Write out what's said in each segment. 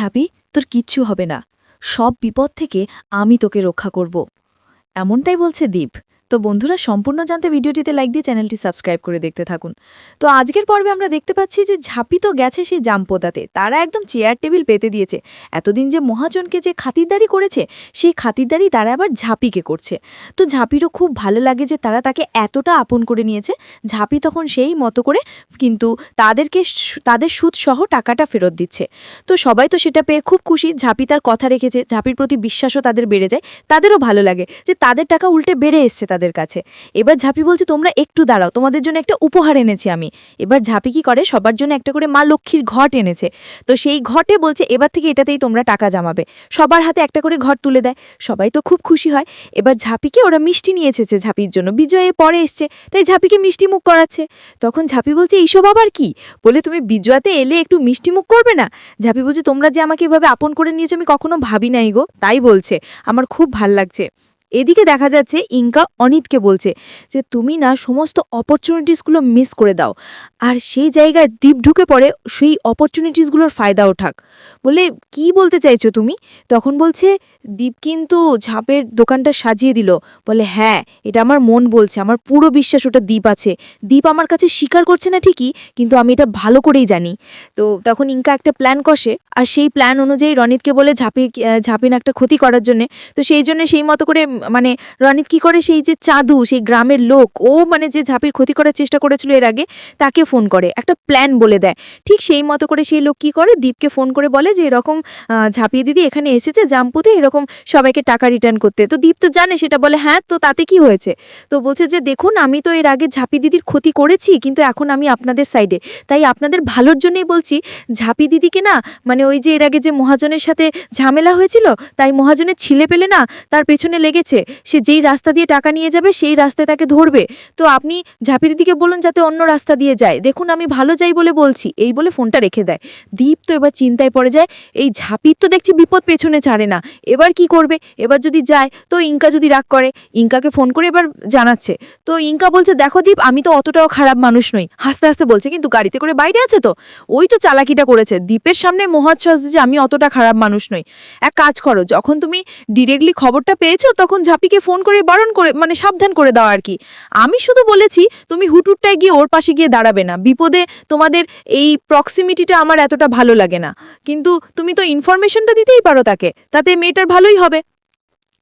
ঝাঁপি তোর কিচ্ছু হবে না। সব বিপদ থেকে আমি তোকে রক্ষা করব। এমনটাই বলছে দীপ। তো বন্ধুরা, সম্পূর্ণ জানতে ভিডিওটিতে লাইক দিয়ে চ্যানেলটি সাবস্ক্রাইব করে দেখতে থাকুন। তো আজকের পর্বে আমরা দেখতে পাচ্ছি যে ঝাঁপি তো গেছে সেই জামপোদাতে। তারা একদম চেয়ার টেবিল পেতে দিয়েছে। এতদিন যে মহাজনকে যে খাতিরদারি করেছে, সেই খাতিরদারি তারা আবার ঝাঁপিকে করছে। তো ঝাঁপিরও খুব ভালো লাগে যে তারা তাকে এতটা আপন করে নিয়েছে। ঝাঁপি তখন সেই মতো করে কিন্তু তাদেরকে তাদের সুদ সহ টাকাটা ফেরত দিচ্ছে। তো সবাই তো সেটা পেয়ে খুব খুশি। ঝাঁপি তার কথা রেখেছে। ঝাঁপির প্রতি বিশ্বাসও তাদের বেড়ে যায়। তাদেরও ভালো লাগে যে তাদের টাকা উল্টে বেড়ে এসছে তাদের। কাছে। এবার ঝাঁপি বলছে, তোমরা একটু দাঁড়াও, তোমাদের জন্য একটা উপহার এনেছি আমি। এবার ঝাঁপি কি করে? সবার জন্য একটা করে মা লক্ষ্মীর ঘট এনেছে। তো সেই ঘটে বলছে, এবার থেকে এটাতেই তোমরা টাকা জমাবে। সবার হাতে একটা করে ঘট তুলে দেয়। সবাই তো খুব খুশি হয়। এবার ঝাঁপিকে ওরা মিষ্টি নিয়ে এসেছে ঝাঁপির জন্য। বিজয়ে পরে এসছে, তাই ঝাঁপিকে মিষ্টি মুখ করাচ্ছে। তখন ঝাঁপি বলছে, এইসব আবার কি? বলে, তুমি বিজয়াতে এলে একটু মিষ্টি মুখ করবে না? ঝাঁপি বলছে, তোমরা যে আমাকে এভাবে আপন করে নিয়েছো, আমি কখনো ভাবি নাই গো। তাই বলছে, আমার খুব ভালো লাগছে। এদিকে দেখা যাচ্ছে ইনকা অনিতকে বলছে যে, তুমি না সমস্ত অপরচুনিটিসগুলো মিস করে দাও। আর সেই জায়গায় দ্বীপ ঢুকে পড়ে, সেই অপরচুনিটিসগুলোর ফায়দা ওঠাক। বলে, কি বলতে চাইছো তুমি? তখন বলছে, দ্বীপ কিন্তু ঝাঁপের দোকানটা সাজিয়ে দিল। বলে হ্যাঁ এটা আমার মন বলছে, আমার পুরো বিশ্বাস ওটা দ্বীপ আছে। দ্বীপ আমার কাছে স্বীকার করছে না ঠিকই, কিন্তু আমি এটা ভালো করেই জানি। তো তখন ইনকা একটা প্ল্যান কষে, আর সেই প্ল্যান অনুযায়ী রনিতকে বলে, ঝাঁপির ঝাঁপিন একটা ক্ষতি করার জন্যে। তো সেই জন্য সেই মতো করে মানে রনিত কি করে সেই যে চাঁদু, সেই গ্রামের লোক, ও মানে যে ঝাঁপির ক্ষতি করার চেষ্টা করেছিল এর আগে, তাকে ফোন করে, একটা প্ল্যান বলে দেয়। ঠিক সেই মতো করে সেই লোক কি করে, দীপকে ফোন করে বলে যে এরকম ঝাঁপিয়ে দিদি এখানে এসেছে, জামপুতে এরকম সবাইকে টাকা রিটার্ন করতে। তো দীপ তো জানে, সেটা বলে হ্যাঁ তো তাতে কি হয়েছে? তো বলছে যে, দেখুন, আমি তো এর আগে ঝাঁপি দিদির ক্ষতি করেছি, কিন্তু এখন আমি আপনাদের সাইডে তাই আপনাদের ভালোর জন্যই বলছি, ঝাঁপি দিদিকে না মানে ওই যে এর আগে যে মহাজনের সাথে ঝামেলা হয়েছিল, তাই মহাজনের ছিলে পেলে না, তার পেছনে লেগেছে সে যেই রাস্তা দিয়ে টাকা নিয়ে যাবে, সেই রাস্তায় তাকে ধরবে। তো আপনি ঝাঁপি দিদিকে বলুন যাতে অন্য রাস্তা দিয়ে যায়। দেখুন, আমি ভালো যাই বলে বলছি, এই বলে ফোনটা রেখে দেয়। দীপ তো এবার চিন্তায় পড়ে যায়, এই ঝাঁপির তো দেখছি বিপদ পেছনে ছাড়ে না, এবার কি করবে? এবার যদি যায়, তো ইনকা যদি রাগ করে ইনকাকে ফোন করে এবার জানাচ্ছে। তো ইনকা বলছে, দেখো দীপ, আমি তো অতটাও খারাপ মানুষ নই। হাসতে হাসতে বলছে, কিন্তু গাড়িতে করে বাইরে আছে তো? ওই তো চালাকিটা করেছে। দ্বীপের সামনে মহাচ্ছস যে, আমি অতটা খারাপ মানুষ নই। এক কাজ করো, যখন তুমি ডিরেক্টলি খবরটা পেয়েছ, তখন ঝাঁপিকে ফোন করে বারণ করে মানে সাবধান করে দাও আর কি। আমি শুধু বলেছি, তুমি হুটুরটায় গিয়ে ওর পাশে গিয়ে দাঁড়াবে না। বিপদে তোমাদের এই প্রক্সিমিটিটা আমার এতটা ভালো লাগে না। কিন্তু তুমি তো ইনফরমেশনটা দিতেই পারো তাকে। তাতে মেয়েটার ভালোই হবে।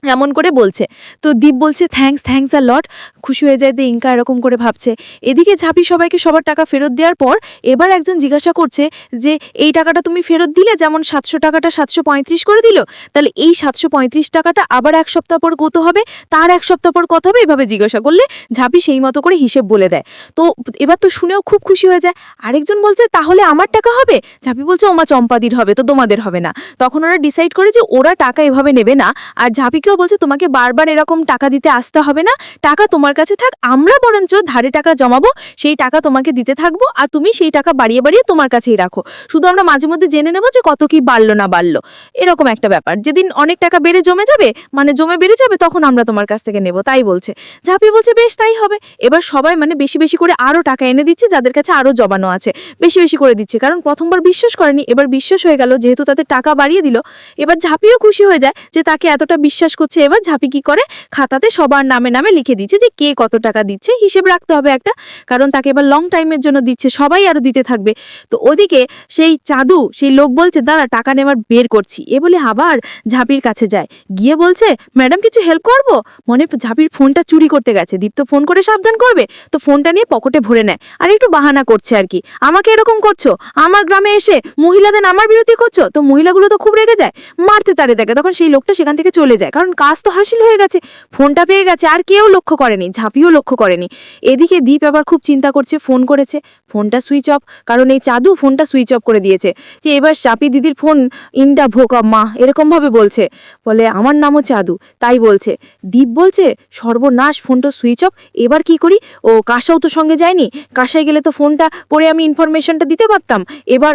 এমন করে বলছে। তো দীপ বলছে থ্যাঙ্কস থ্যাঙ্কস আ লট খুশি হয়ে যায় যে ইনকা এরকম করে ভাবছে। এদিকে ঝাঁপি সবাইকে সবার টাকা ফেরত দেওয়ার পর এবার একজন জিজ্ঞাসা করছে যে, এই টাকাটা তুমি ফেরত দিলে? যেমন সাতশো টাকাটা সাতশো পঁয়ত্রিশ করে দিল, তাহলে এই সাতশো পঁয়ত্রিশ টাকাটা আবার এক সপ্তাহ পর কত হবে? তার এক সপ্তাহ পর কত হবে? এভাবে জিজ্ঞাসা করলে ঝাঁপি সেই মতো করে হিসেব বলে দেয়। তো এবার তো শুনেও খুব খুশি হয়ে যায়, আরেকজন বলছে, তাহলে আমার টাকা হবে? ঝাঁপি বলছে ওমা চম্পাদির হবে, তো তোমাদের হবে না। তখন ওরা ডিসাইড করে যে, ওরা টাকা এভাবে নেবে না। আর ঝাঁপিকেও বলছে, তোমাকে বারবার এরকম টাকা দিতে আসতে হবে না। টাকা তোমার কাছে থাক, আমরা বরঞ্চ ধারে টাকা জমাবো, সেই টাকা তোমাকে দিতে থাকব, আর তুমি সেই টাকা বাড়িয়ে বাড়িয়ে তোমার কাছেই রাখো। শুধু আমরা মাঝে মধ্যে জেনে নেব যে কত কি বাড়লো না বাড়লো। এরকম একটা ব্যাপার। যেদিন অনেক টাকা বেড়ে জমে যাবে মানে জমে বেড়ে যাবে, তখন আমরা তোমার কাছ থেকে নেব, তাই বলছে। ঝাঁপিয়ে বলছে, বেশ, তাই হবে। এবার সবাই মানে বেশি বেশি করে আরও টাকা এনে দিচ্ছে, যাদের কাছে আরও জমানো আছে। বেশি বেশি করে দিচ্ছে, কারণ প্রথমবার বিশ্বাস করেনি, এবার বিশ্বাস হয়ে গেল, যেহেতু তাদের টাকা বাড়িয়ে দিল। এবার ঝাঁপিও খুশি হয়ে যায় যে তাকে এতটা বিশ্বাস করছে এবার ঝাঁপি কি করে? খাতাতে সবার নামে নামে লিখে দিচ্ছে যে কে কত টাকা দিচ্ছে। হিসেব রাখতে হবে একটা, কারণ তাকে এবার লং টাইমের জন্য দিচ্ছে, সবাই আরও দিতে থাকবে। তো ওদিকে সেই চাঁদু, সেই লোক বলছে, দাঁড়া, টাকা নেওয়ার বের করছি। এ বলে আবার ঝাঁপির কাছে যায়। গিয়ে বলছে, ম্যাডাম, কিছু হেল্প করব? মনে ঝাঁপির ফোনটা চুরি করতে গেছে। দীপ্ত ফোন করে সাবধান করবে, তো ফোনটা নিয়ে পকেটে ভরে নেয়। আর একটু বাহানা করছে আর কি। আমাকে এরকম করছ? আমার গ্রামে এসে মহিলাদের আমার বিরতি করছ? তো মহিলাগুলো তো খুব রেগে যায়, মারতে তারে দেখে। তখন সেই লোকটা সেখান থেকে চলে যায়। কারণ কাজ তো হাসিল হয়ে গেছে। ফোনটা পেয়ে গেছে, আর কেউ লক্ষ্য করেনি, ঝাঁপিও লক্ষ্য করেনি। এদিকে দীপ আবার খুব চিন্তা করছে, ফোন করেছে, ফোনটা সুইচ অফ, কারণ এই চাদু ফোনটা সুইচ অফ করে দিয়েছে, যে এবার চাপি দিদির ফোন ইন্ডা ভোকা মা, এরকমভাবে বলছে। বলে, আমার নামও চাদু তাই বলছে। দীপ বলছে, সর্বনাশ ফোনটা সুইচ অফ, এবার কি করি? ও কাসাও তো সঙ্গে যায়নি, কাসায় গেলে তো ফোনটা পরে আমি ইনফরমেশনটা দিতে পারতাম। এবার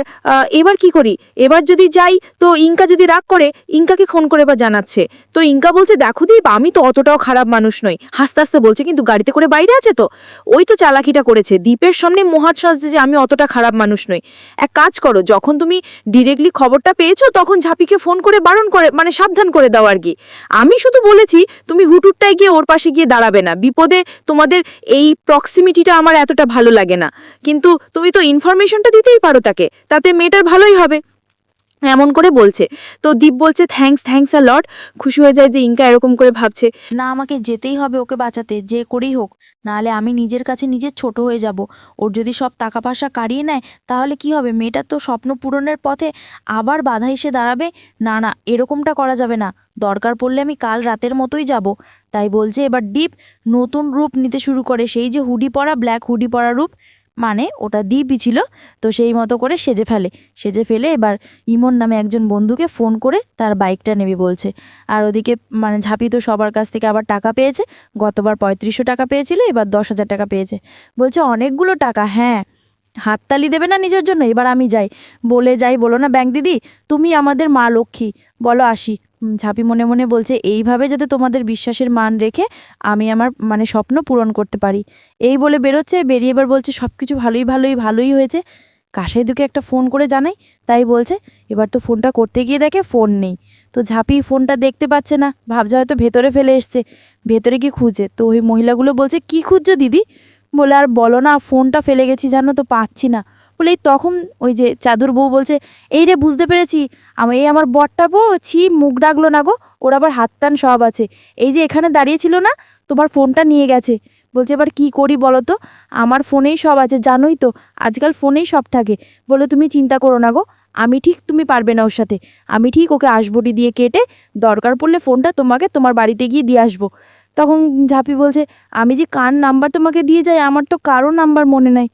এবার কি করি? এবার যদি যাই, তো ইনকা যদি রাগ করে ইঙ্কাকে ফোন করে এবার জানাচ্ছে। তো ইনকা বলছে, দেখো দীপ, আমি তো অতটাও খারাপ মানুষ নই। হাসতে হাসতে বলছে, কিন্তু গাড়িতে করে বাইরে আছে তো? ওই তো চালাকিটা করেছে। দ্বীপের সামনে আশ্বাস দে যে আমি অতটা খারাপ মানুষ নই। এক কাজ করো, যখন তুমি ডিরেক্টলি খবরটা পেয়েছ, তখন ঝাঁপিকে ফোন করে বারণ করে মানে সাবধান করে দাও আর কি। আমি শুধু বলেছি, তুমি হুটুরটায় গিয়ে ওর পাশে গিয়ে দাঁড়াবে না। বিপদে তোমাদের এই প্রক্সিমিটিটা আমার এতটা ভালো লাগে না। কিন্তু তুমি তো ইনফরমেশনটা দিতেই পারো তাকে। তাতে মেয়েটার ভালোই হবে। এমন করে বলছে। তো দীপ বলছে থ্যাঙ্কস থ্যাঙ্কস আ লট খুশি হয়ে যায় যে ইনকা এরকম করে ভাবছে। না, আমাকে যেতেই হবে ওকে বাঁচাতে, যে করেই হোক। নাহলে আমি নিজের কাছে নিজের ছোট হয়ে যাব। ওর যদি সব টাকা পয়সা কাড়িয়ে নেয়, তাহলে কি হবে? মেয়েটার তো স্বপ্ন পূরণের পথে আবার বাধা এসে দাঁড়াবে। না না, এরকমটা করা যাবে না। দরকার পড়লে আমি কাল রাতের মতোই যাব। তাই বলছে এবার ডিপ নতুন রূপ নিতে শুরু করে। সেই যে হুডি পরা, ব্ল্যাক হুডি পরা রূপ মানে ওটা দ্বীপই ছিল, তো সেই মতো করে সেজে ফেলে। সেজে ফেলে এবার ইমন নামে একজন বন্ধুকে ফোন করে তার বাইকটা নেবে বলছে। আর ওদিকে মানে ঝাঁপি তো সবার কাছ থেকে আবার টাকা পেয়েছে, গতবার পঁয়ত্রিশশো টাকা পেয়েছিল, এবার দশ হাজার টাকা পেয়েছে। বলছে, অনেকগুলো টাকা হ্যাঁ হাততালি দেবে না নিজের জন্য? এবার আমি যাই। বলে, যাই, বলো না, ব্যাংক দিদি, তুমি আমাদের মা লক্ষ্মী, বলো আসি। ঝাঁপি মনে মনে বলছে, এইভাবে যাতে তোমাদের বিশ্বাসের মান রেখে আমি আমার মানে স্বপ্ন পূরণ করতে পারি। এই বলে বেরোচ্ছে, বেরিয়ে এবার বলছে সব কিছু ভালোই ভালোই ভালোই হয়েছে। কাশাই দুকে একটা ফোন করে জানাই। তাই বলছে, এবার তো ফোনটা করতে গিয়ে দেখে ফোন নেই। তো ঝাঁপি ফোনটা দেখতে পাচ্ছে না, ভাবছে হয়তো ভেতরে ফেলে এসছে। ভেতরে কি খুঁজে, তো ওই মহিলাগুলো বলছে, কি খুঁজছো দিদি? বলে, আর বলো না, ফোনটা ফেলে গেছি, জানো তো, পাচ্ছি না। বলে তখন ওই যে চাদুর বউ বলছে, এই রে বুঝতে পেরেছি, আমি, এই আমার বরটা বউ, ছি, মুখ ডাকলো না গো, ওর আবার হাত টান সব আছে। এই যে এখানে দাঁড়িয়েছিল না, তোমার ফোনটা নিয়ে গেছে। বলছে, এবার কি করি বলো তো, আমার ফোনেই সব আছে, জানোই তো, আজকাল ফোনেই সব থাকে। বলে তুমি চিন্তা করো না গো, আমি ঠিক তুমি পারবে না ওর সাথে। আমি ঠিক ওকে আসবটি দিয়ে কেটে দরকার পড়লে ফোনটা তোমাকে তোমার বাড়িতে গিয়ে দিয়ে আসব। তখন ঝাঁপি বলছে, আমি যে কার নাম্বার তোমাকে দিয়ে যাই, আমার তো কারও নাম্বার মনে নাই।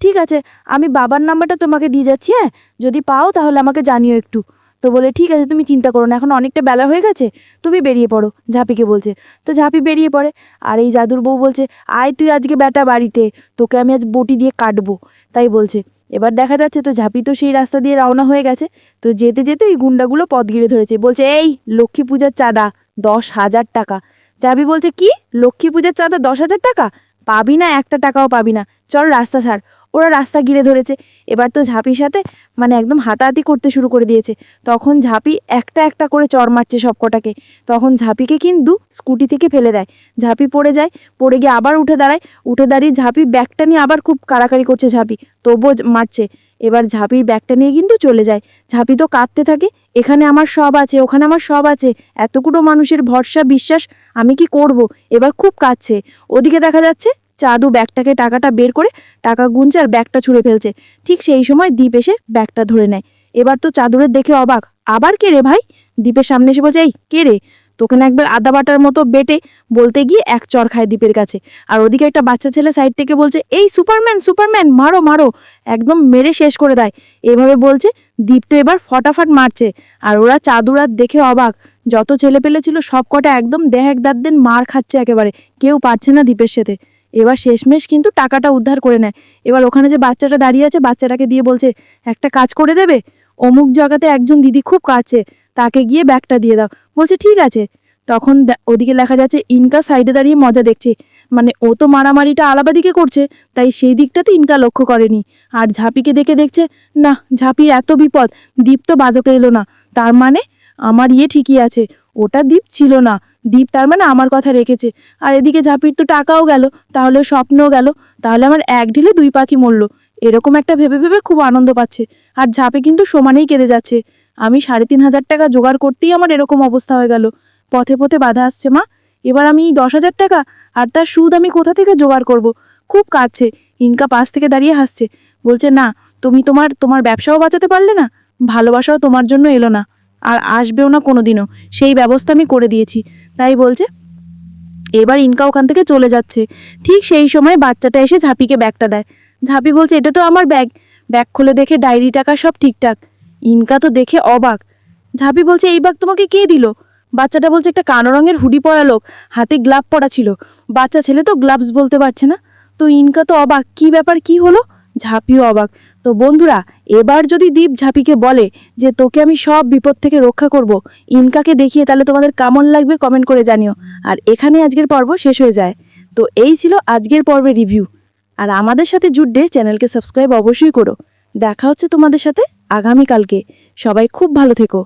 ঠিক আছে, আমি বাবার নাম্বারটা তোমাকে দিয়ে যাচ্ছি হ্যাঁ? যদি পাও তাহলে আমাকে জানিও একটু। তো বলে, ঠিক আছে, তুমি চিন্তা করো না, এখন অনেকটা বেলা হয়ে গেছে, তুমি বেরিয়ে পড়ো, ঝাঁপিকে বলছে। তো ঝাঁপি বেরিয়ে পড়ে, আর এই জাদুর বউ বলছে, আয় তুই আজকে বেটা বাড়িতে, তোকে আমি আজ বটি দিয়ে কাটবো, তাই বলছে। এবার দেখা যাচ্ছে তো ঝাঁপি তো সেই রাস্তা দিয়ে রওনা হয়ে গেছে, তো যেতে যেতে ওই গুন্ডাগুলো পথ গিরে ধরেছে, বলছে, এই লক্ষ্মী পূজার চাঁদা, দশ হাজার টাকা। ঝাঁপি বলছে, কি? লক্ষ্মী পূজার চাঁদা দশ হাজার টাকা? পাবি না, একটা টাকাও পাবি না। চল রাস্তা ছাড়। ওরা রাস্তা ঘিরে ধরেছে। এবার তো ঝাঁপির সাথে মানে একদম হাতাহাতি করতে শুরু করে দিয়েছে। তখন ঝাঁপি একটা একটা করে চর মারছে সবকটাকে। তখন ঝাঁপিকে কিন্তু স্কুটি থেকে ফেলে দেয়। ঝাঁপি পড়ে যায়, পড়ে গিয়ে আবার উঠে দাঁড়ায়। উঠে দাঁড়িয়ে ঝাঁপি ব্যাগটা নিয়ে আবার খুব কাড়াকাড়ি করছে ঝাঁপি। তবুও মারছে। এবার ঝাঁপির ব্যাগটা নিয়ে কিন্তু চলে যায়। ঝাঁপি তো কাঁদতে থাকে, এখানে আমার সব আছে, ওখানে আমার সব আছে। এতগুলো মানুষের ভরসা, বিশ্বাস, আমি কি করব? এবার খুব কাঁদছে। ওদিকে দেখা যাচ্ছে চাদু ব্যাগটাকে টাকাটা বের করে টাকা গুনছে আর ব্যাগটা ছুঁড়ে ফেলছে। ঠিক সেই সময় দ্বীপ এসে ব্যাগটা ধরে নেয়। এবার তো চাদুরের দেখে অবাক। আবার কে রে ভাই? দ্বীপের সামনে এসে বলছে, এই, কে রে? তোকে না একবার আদা বাটার মতো বেটে বলতে গিয়ে এক চর খায় দ্বীপের কাছে। আর ওদিকে একটা বাচ্চা ছেলে সাইড থেকে বলছে, এই, সুপারম্যান সুপারম্যান, মারো মারো। একদম মেরে শেষ করে দেয়। এভাবে বলছে দ্বীপ তো এবার ফটাফট মারছে। আর ওরা চাদুরাত দেখে অবাক। যত ছেলে পেলে ছিল সব কটা একদম দেহ এক দাঁত দিন মার খাচ্ছে একেবারে। কেউ পারছে না দ্বীপের সাথে। এবার শেষমেশ কিন্তু টাকাটা উদ্ধার করে নেয়। এবার ওখানে যে বাচ্চাটা দাঁড়িয়ে আছে, বাচ্চাটাকে দিয়ে বলছে, একটা কাজ করে দেবে? অমুক জায়গাতে একজন দিদি খুব কাছে, তাকে গিয়ে ব্যাগটা দিয়ে দাও। বলছে, ঠিক আছে। তখন ওদিকে লেখা যাচ্ছে, ইনকা সাইডে দাঁড়িয়ে মজা দেখছে। মানে ও তো মারামারিটা আলাদা দিকে করছে, তাই সেই দিকটাতে ইনকা লক্ষ্য করেনি। আর ঝাঁপিকে দেখে দেখছে, না, ঝাঁপির এত বিপদ দ্বীপ তো বাজকে এলো না। তার মানে আমার ইয়ে ঠিকই আছে। ওটা দ্বীপ ছিল না। দ্বীপ তার মানে আমার কথা রেখেছে। আর এদিকে ঝাঁপির তো টাকাও গেল, তাহলে স্বপ্নও গেল, তাহলে আমার এক ঢিলে দুই পাখি মরল। এরকম একটা ভেবে ভেবে খুব আনন্দ পাচ্ছে। আর ঝাঁপে কিন্তু সমানেই কেঁদে যাচ্ছে। আমি সাড়ে তিন হাজার টাকা জোগাড় করতেই আমার এরকম অবস্থা হয়ে গেল। পথে পথে বাধা আসছে, মা। এবার আমি দশ হাজার টাকা আর তার সুদ আমি কোথা থেকে জোগাড় করব? খুব কাছে ইনকা পাশ থেকে দাঁড়িয়ে হাসছে। বলছে, না, তুমি তোমার তোমার ব্যবসাও বাঁচাতে পারলে না। ভালোবাসাও তোমার জন্য এলো না। আর আসবেও না কোনোদিনও। সেই ব্যবস্থা আমি করে দিয়েছি। তাই বলছে, এবার ইনকা ওখান থেকে চলে যাচ্ছে। ঠিক সেই সময় বাচ্চাটা এসে ঝাঁপিকে ব্যাগটা দেয়। ঝাঁপি বলছে, এটা তো আমার ব্যাগ। ব্যাগ খুলে দেখে ডায়েরি টাকা সব ঠিকঠাক। ইনকা তো দেখে অবাক। ঝাঁপি বলছে, এই ব্যাগ তোমাকে কে দিল? বাচ্চাটা বলছে, একটা কালো রঙের হুডি পরা লোক। হাতে গ্লাভ পরা ছিল। বাচ্চা ছেলে তো গ্লাভস বলতে পারছে না। তো ইনকা তো অবাক, কি ব্যাপার? কি হলো? ঝাঁপিও অবাক। তো বন্ধুরা, এবার যদি দীপ ঝাঁপিকে বলে যে তোকে আমি সব বিপদ থেকে রক্ষা করব, ইনকাকে দেখিয়ে তাহলে তোমাদের কেমন লাগবে কমেন্ট করে জানিও। আর এখানে আজকের পর্ব শেষ হয়ে যায়। তো এই ছিল আজকের পর্বের রিভিউ। আর আমাদের সাথে জুড়ে চ্যানেলকে সাবস্ক্রাইব অবশ্যই করো। দেখা হচ্ছে তোমাদের সাথে আগামীকালকে। সবাই খুব ভালো থেকো।